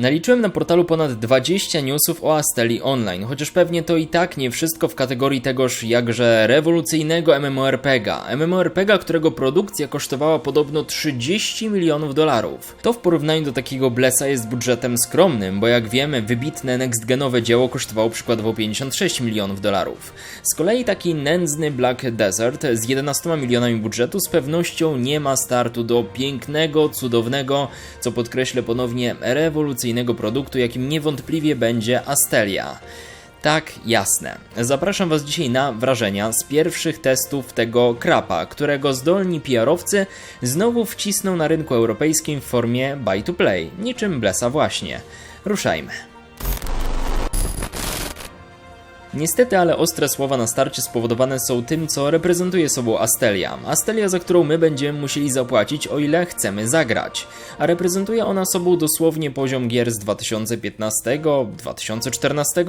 Naliczyłem na portalu ponad 20 newsów o Asteli Online, chociaż pewnie to i tak nie wszystko w kategorii tegoż jakże rewolucyjnego MMORPGa. MMORPGa, którego produkcja kosztowała podobno 30 milionów dolarów. To w porównaniu do takiego Blessa jest budżetem skromnym, bo jak wiemy, wybitne next-genowe dzieło kosztowało przykładowo 56 milionów dolarów. Z kolei taki nędzny Black Desert z 11 milionami budżetu z pewnością nie ma startu do pięknego, cudownego, co podkreślę ponownie, rewolucyjnego produktu, jakim niewątpliwie będzie Astelia. Tak, jasne. Zapraszam Was dzisiaj na wrażenia z pierwszych testów tego krapa, którego zdolni PR-owcy znowu wcisną na rynku europejskim w formie buy to play, niczym Blesa właśnie. Ruszajmy. Niestety, ale ostre słowa na starcie spowodowane są tym, co reprezentuje sobą Astelia. Astelia, za którą my będziemy musieli zapłacić, o ile chcemy zagrać. A reprezentuje ona sobą dosłownie poziom gier z 2015, 2014,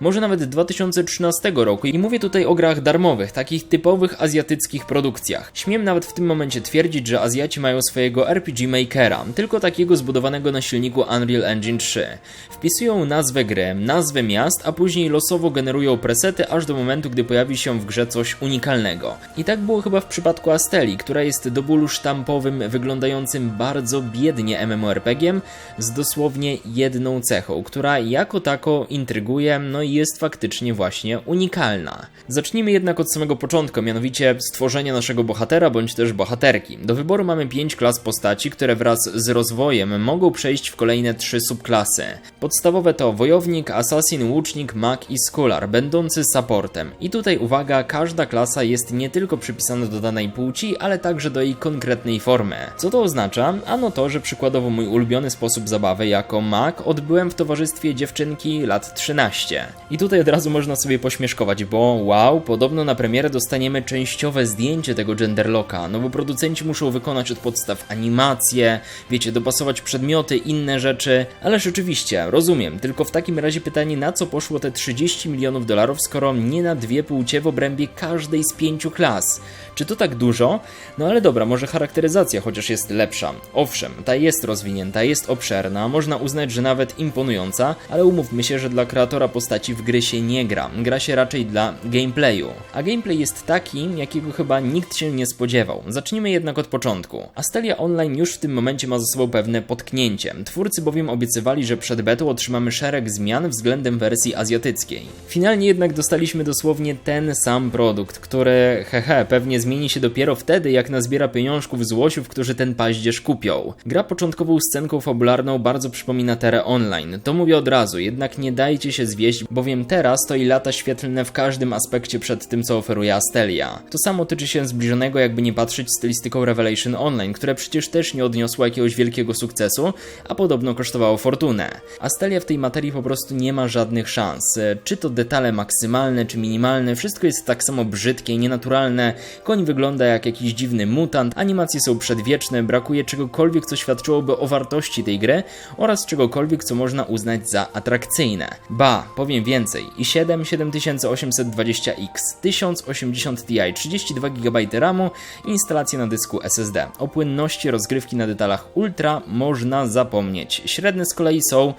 może nawet 2013 roku. I mówię tutaj o grach darmowych, takich typowych azjatyckich produkcjach. Śmiem nawet w tym momencie twierdzić, że Azjaci mają swojego RPG Makera, tylko takiego zbudowanego na silniku Unreal Engine 3. Wpisują nazwę gry, nazwę miast, a później losowo generują presety aż do momentu, gdy pojawi się w grze coś unikalnego. I tak było chyba w przypadku Asteli, która jest do bólu sztampowym, wyglądającym bardzo biednie MMORPGiem z dosłownie jedną cechą, która jako tako intryguje, no i jest faktycznie właśnie unikalna. Zacznijmy jednak od samego początku, mianowicie stworzenia naszego bohatera bądź też bohaterki. Do wyboru mamy 5 klas postaci, które wraz z rozwojem mogą przejść w kolejne 3 subklasy. Podstawowe to wojownik, assassin, łucznik, mag i scholar będący supportem. I tutaj uwaga, każda klasa jest nie tylko przypisana do danej płci, ale także do jej konkretnej formy. Co to oznacza? Ano to, że przykładowo mój ulubiony sposób zabawy jako mag odbyłem w towarzystwie dziewczynki lat 13. I tutaj od razu można sobie pośmieszkować, bo wow, podobno na premierę dostaniemy częściowe zdjęcie tego genderlocka, no bo producenci muszą wykonać od podstaw animacje, wiecie, dopasować przedmioty, inne rzeczy, ale rzeczywiście, rozumiem, tylko w takim razie pytanie, na co poszło te 30 milionów dolarów, skoro nie na dwie płcie w obrębie każdej z pięciu klas. Czy to tak dużo? No ale dobra, może charakteryzacja chociaż jest lepsza. Owszem, ta jest rozwinięta, jest obszerna, można uznać, że nawet imponująca, ale umówmy się, że dla kreatora postaci w gry się nie gra. Gra się raczej dla gameplayu. A gameplay jest taki, jakiego chyba nikt się nie spodziewał. Zacznijmy jednak od początku. Astelia Online już w tym momencie ma ze sobą pewne potknięcie. Twórcy bowiem obiecywali, że przed betą otrzymamy szereg zmian względem wersji azjatyckiej. Finalnie jednak dostaliśmy dosłownie ten sam produkt, który, hehe, pewnie zmieni się dopiero wtedy, jak nazbiera pieniążków z łosiów, którzy ten paździerz kupią. Gra początkową scenką fabularną bardzo przypomina Terę Online. To mówię od razu, jednak nie dajcie się zwieść, bowiem teraz to i lata świetlne w każdym aspekcie przed tym, co oferuje Astelia. To samo tyczy się zbliżonego, jakby nie patrzeć, stylistyką Revelation Online, które przecież też nie odniosło jakiegoś wielkiego sukcesu, a podobno kosztowało fortunę. Astelia w tej materii po prostu nie ma żadnych szans. Czy to detale maksymalne, czy minimalne, wszystko jest tak samo brzydkie, nienaturalne, koń wygląda jak jakiś dziwny mutant, animacje są przedwieczne, brakuje czegokolwiek, co świadczyłoby o wartości tej gry oraz czegokolwiek, co można uznać za atrakcyjne. Ba, powiem więcej, i7 7820X, 1080 Ti, 32 GB RAMu, instalacja na dysku SSD. O płynności rozgrywki na detalach ultra można zapomnieć. Średnie z kolei są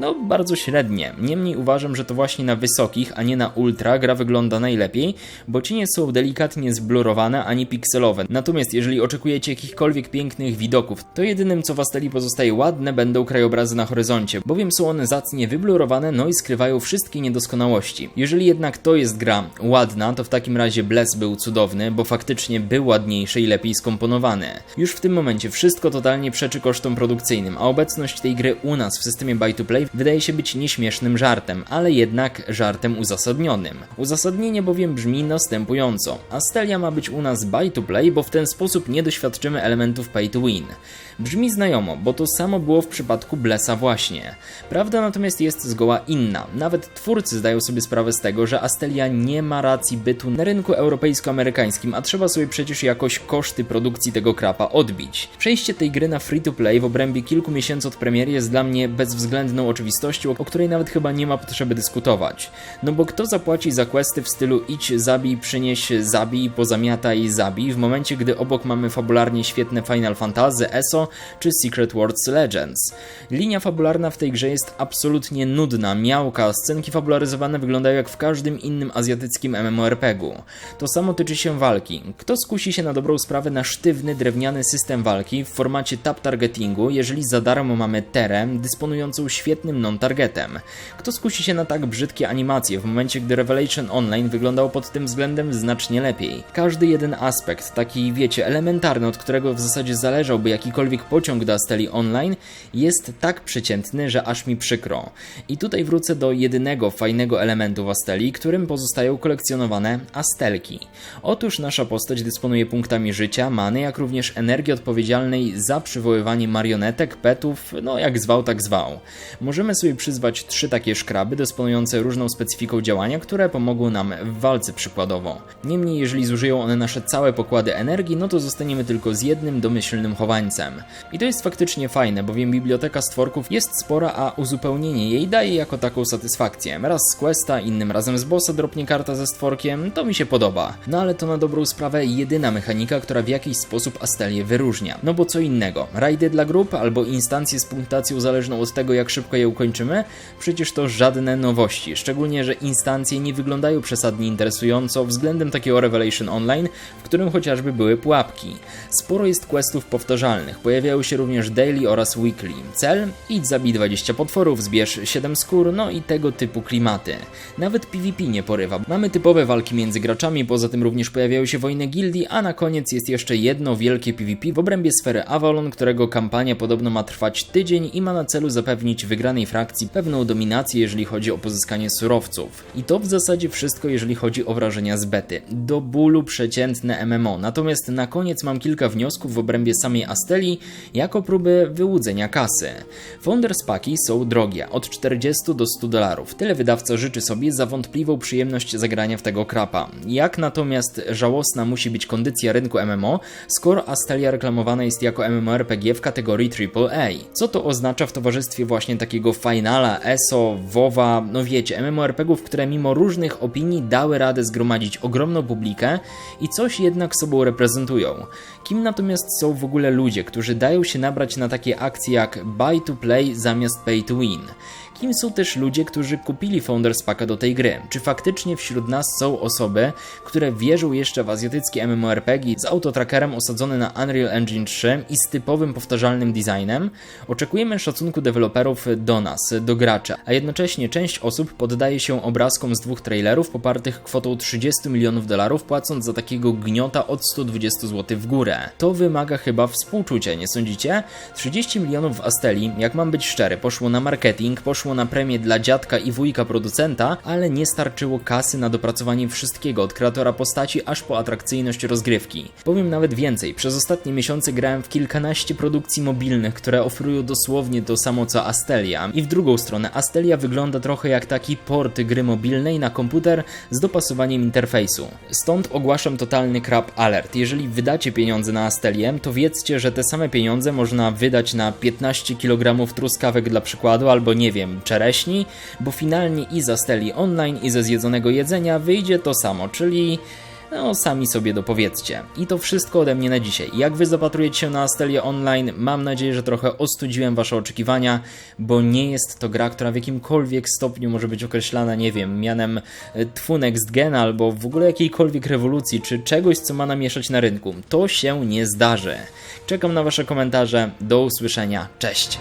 no bardzo średnie. Niemniej uważam, że to właśnie na wysokich, a nie na ultra gra wygląda najlepiej, bo cienie są delikatnie zblurowane, a nie pikselowe. Natomiast jeżeli oczekujecie jakichkolwiek pięknych widoków, to jedynym co was teli pozostaje ładne będą krajobrazy na horyzoncie, bowiem są one zacnie wyblurowane, no i skrywają wszystkie niedoskonałości. Jeżeli jednak to jest gra ładna, to w takim razie Bless był cudowny, bo faktycznie był ładniejszy i lepiej skomponowany. Już w tym momencie wszystko totalnie przeczy kosztom produkcyjnym, a obecność tej gry u nas w systemie buy to play wydaje się być nieśmiesznym żartem, ale jednak żartem uzasadnionym. Uzasadnienie bowiem brzmi następująco. Astelia ma być u nas buy to play, bo w ten sposób nie doświadczymy elementów pay to win. Brzmi znajomo, bo to samo było w przypadku Blessa właśnie. Prawda natomiast jest zgoła inna. Nawet twórcy zdają sobie sprawę z tego, że Astelia nie ma racji bytu na rynku europejsko-amerykańskim, a trzeba sobie przecież jakoś koszty produkcji tego krapa odbić. Przejście tej gry na free to play w obrębie kilku miesięcy od premiery jest dla mnie bezwzględną oczywistością, o której nawet chyba nie ma potrzeby dyskutować. No bo kto zapłaci za questy w stylu idź, zabij, przynieś, zabij, pozamiataj, zabij, w momencie gdy obok mamy fabularnie świetne Final Fantasy, ESO czy Secret Worlds Legends. Linia fabularna w tej grze jest absolutnie nudna, miałka, scenki fabularyzowane wyglądają jak w każdym innym azjatyckim MMORPG-u. To samo tyczy się walki. Kto skusi się na dobrą sprawę na sztywny, drewniany system walki w formacie tap targetingu, jeżeli za darmo mamy terę dysponującą świetnym non-targetem? Kto skusi się na tak brzydkie animacje w momencie, gdy Revelation Online wyglądał pod tym względem znacznie lepiej? Każdy jeden aspekt, taki wiecie, elementarny, od którego w zasadzie zależałby jakikolwiek pociąg do Asteli Online, jest tak przeciętny, że aż mi przykro. I tutaj wrócę do jedynego fajnego elementu w Asteli, którym pozostają kolekcjonowane Astelki. Otóż nasza postać dysponuje punktami życia, many, jak również energii odpowiedzialnej za przywoływanie marionetek, petów, no jak zwał, tak zwał. Możemy sobie przyzwać trzy takie szkraby, dysponujące różną specyfiką działania, które pomogą nam w walce przykładowo. Niemniej, jeżeli zużyją one nasze całe pokłady energii, no to zostaniemy tylko z jednym domyślnym chowańcem. I to jest faktycznie fajne, bowiem biblioteka stworków jest spora, a uzupełnienie jej daje jako taką satysfakcję. Raz z questa, innym razem z bossa dropnie karta ze stworkiem, to mi się podoba. No ale to na dobrą sprawę jedyna mechanika, która w jakiś sposób Astelię wyróżnia. No bo co innego? Rajdy dla grup albo instancje z punktacją zależną od tego, jak szybko je ukończymy? Przecież to żadne nowości, szczególnie, że instancje nie wyglądają przesadnie interesująco względem takiego Revelation Online, w którym chociażby były pułapki. Sporo jest questów powtarzalnych, pojawiają się również daily oraz weekly. Cel? Idź zabij 20 potworów, zbierz 7 skór, no i tego typu klimaty. Nawet PvP nie porywa. Mamy typowe walki między graczami, poza tym również pojawiają się wojny gildii, a na koniec jest jeszcze jedno wielkie PvP w obrębie sfery Avalon, którego kampania podobno ma trwać tydzień i ma na celu zapewnić wygranej frakcji pewną dominację, jeżeli chodzi o pozyskanie surowców. I to w zasadzie wszystko, jeżeli chodzi o wrażenia z bety. Do bólu przeciętne MMO. Natomiast na koniec mam kilka wniosków w obrębie samej Asteli, jako próby wyłudzenia kasy. Founders Paki są drogie, od 40 do 100 dolarów. Tyle wydawca życzy sobie za wątpliwą przyjemność zagrania w tego krapa. Jak natomiast żałosna musi być kondycja rynku MMO, skoro Astelia reklamowana jest jako MMORPG w kategorii AAA. Co to oznacza w towarzystwie właśnie takiego Finala, ESO, WoWa, no wiecie, MMORPGów, które mimo różnych opinii dały radę zgromadzić ogromną publikę i coś jednak sobą reprezentują. Kim natomiast są w ogóle ludzie, którzy dają się nabrać na takie akcje jak buy to play zamiast pay to win? Kim są też ludzie, którzy kupili Founders Packa do tej gry? Czy faktycznie wśród nas są osoby, które wierzą jeszcze w azjatyckie MMORPG z autotrackerem osadzony na Unreal Engine 3 i z typowym powtarzalnym designem? Oczekujemy szacunku deweloperów do nas, do gracza, a jednocześnie część osób poddaje się obrazkom z dwóch trailerów popartych kwotą 30 milionów dolarów, płacąc za takiego gniota od 120 zł w górę. To wymaga chyba współczucia, nie sądzicie? 30 milionów w Asteli, jak mam być szczery, poszło na marketing, poszło na premię dla dziadka i wujka producenta, ale nie starczyło kasy na dopracowanie wszystkiego od kreatora postaci aż po atrakcyjność rozgrywki. Powiem nawet więcej, przez ostatnie miesiące grałem w kilkanaście produkcji mobilnych, które oferują dosłownie to samo co Astelia. I w drugą stronę, Astelia wygląda trochę jak taki port gry mobilnej na komputer z dopasowaniem interfejsu. Stąd ogłaszam totalny crap alert. Jeżeli wydacie pieniądze na Astelię, to wiedzcie, że te same pieniądze można wydać na 15 kg truskawek dla przykładu, albo nie wiem, czereśni, bo finalnie i za Steli online, i ze zjedzonego jedzenia wyjdzie to samo, czyli no, sami sobie dopowiedzcie. I to wszystko ode mnie na dzisiaj. Jak wy zapatrujecie się na Astelię Online, mam nadzieję, że trochę ostudziłem wasze oczekiwania, bo nie jest to gra, która w jakimkolwiek stopniu może być określana, nie wiem, mianem e, twu next gen albo w ogóle jakiejkolwiek rewolucji, czy czegoś, co ma namieszać na rynku. To się nie zdarzy. Czekam na wasze komentarze. Do usłyszenia. Cześć!